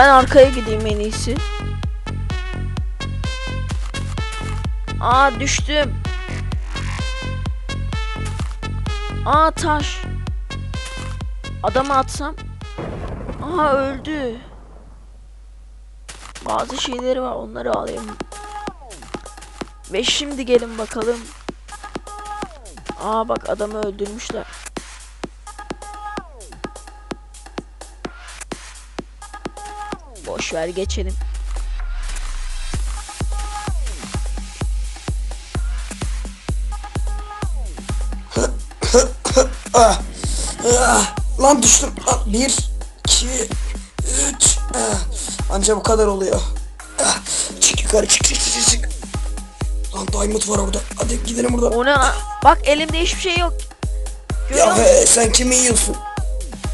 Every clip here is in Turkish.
Ben arkaya gideyim en iyisi. Aa düştüm. Aa taş. Adamı atsam. Aha öldü. Bazı şeyleri var onları alayım. Ve şimdi gelin bakalım. Aa bak adamı öldürmüşler. Boş ver geçelim. Lan düştüm. Bir, iki, üç. Anca bu kadar oluyor. Çık yukarı çık çık çık çık. Lan Diamond var orada. Hadi gidelim buradan. O ne lan? Bak elimde hiçbir şey yok. Görüyor Ya musun? he, sen kimi yiyorsun?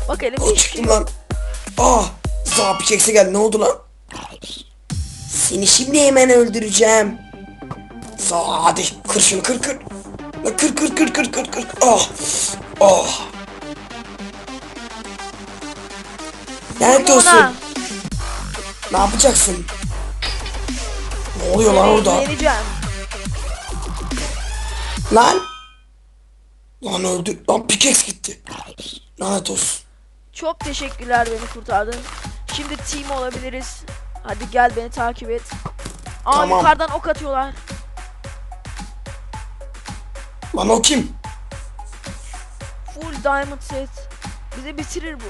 Bak elimde hiçbir şey yok. lan. Ah, Zaa Pickaxe geldi. Ne oldu lan? Seni şimdi hemen öldüreceğim. Zaa hadi kır şunu kır kır. Lan kır kır kır kır kır kır. Ah. Ah. Ona. olsun. Ne yapacaksın? Ne oluyor lan orada? yeneceğim. Lan. Lan öldü. Lan Pickaxe gitti. Lanet olsun. Çok teşekkürler beni kurtardın. Şimdi team olabiliriz. Hadi gel beni takip et. Aa Tamam. yukarıdan ok atıyorlar. Lan o kim? Full diamond set. Bizi bitirir bu.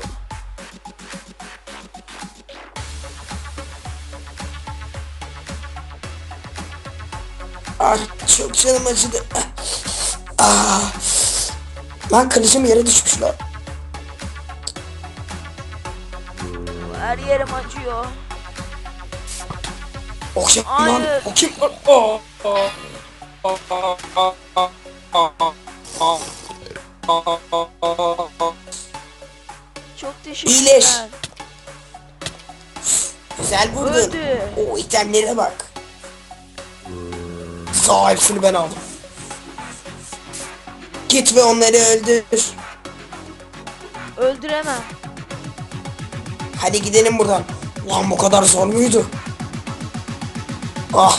Ah çok canım acıdı. Ah. Lan kılıcım yere düşmüş lan. Her yerim acıyor. O kim lan? Hayır. O kim? Oh. Çok teşekkürler. İyileş. Güzel vurdun. Öldü. O itemlere bak. Sağ hepsini ben aldım. Git ve onları öldür. Öldüremem. Hadi gidelim buradan. Lan bu kadar zor muydu? Ah.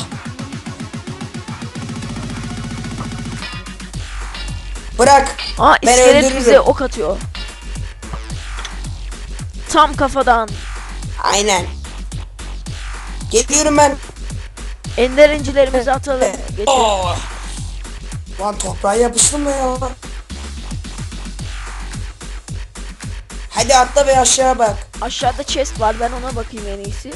Bırak. Aa Ben iskelet öldürürüm. bize ok atıyor. Tam kafadan. Aynen. Geliyorum ben. Ender incilerimizi atalım. Geçelim. Oh. Lan toprağa yapıştım mı ya? Hadi atla ve aşağı bak. Aşağıda chest var ben ona bakayım en iyisi.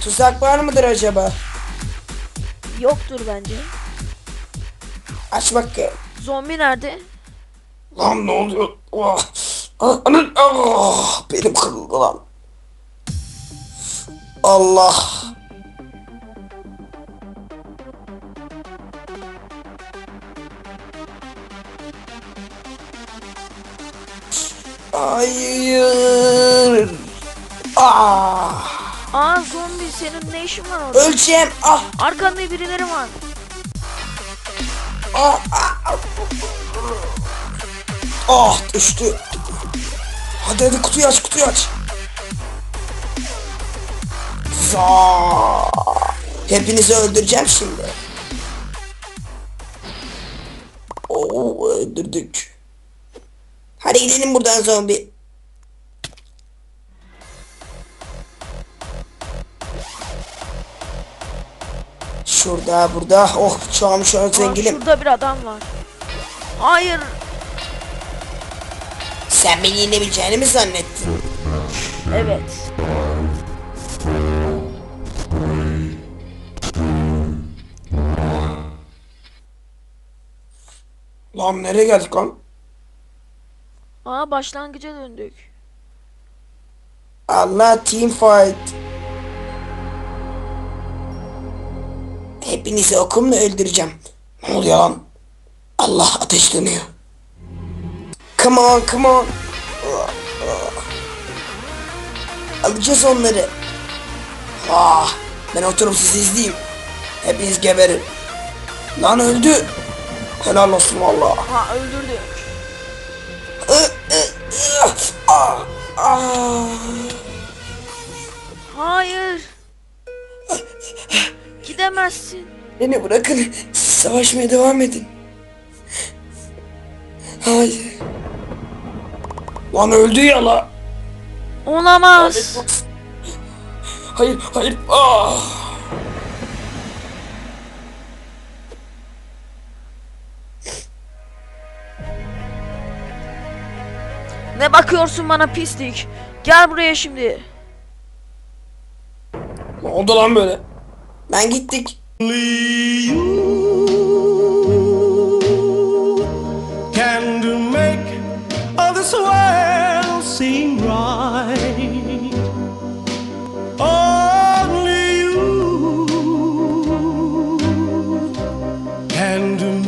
Tuzak var mıdır acaba? Yoktur bence. Aç bakayım. Zombi nerede? Lan ne oluyor? Oh. Ah, Anın. Oh. Benim kırıldı lan. Allah. Hayır. Ah. Aa zombi senin ne işin var orada? Öleceğim. Ah. Arkanda birileri var. Ah. Ah. Ah düştü. Hadi hadi kutuyu aç kutuyu aç. Za. Hepinizi öldüreceğim şimdi. Oo öldürdük. Gidelim buradan zombi. Şurada burada. Oh şu an şu an Aa, zenginim. şurada bir adam var. Hayır. Sen beni yenebileceğini mi zannettin? Evet. Lan nereye geldik lan? Aa başlangıca döndük. Allah team fight. Hepinizi okumla öldüreceğim. Ne oluyor lan? Allah ateşleniyor. Come on, come on. Alacağız onları. Ah, ben oturup sizi izleyeyim. Hepiniz geberin. Lan öldü. Helal olsun valla. Ha öldürdü. Beni bırakın. Siz savaşmaya devam edin. Hayır. Lan öldü ya la. Olamaz. Hayır, hayır. Ah. Ne bakıyorsun bana pislik? Gel buraya şimdi. Ne oldu lan böyle? Ben gittik. Only you can make all this work.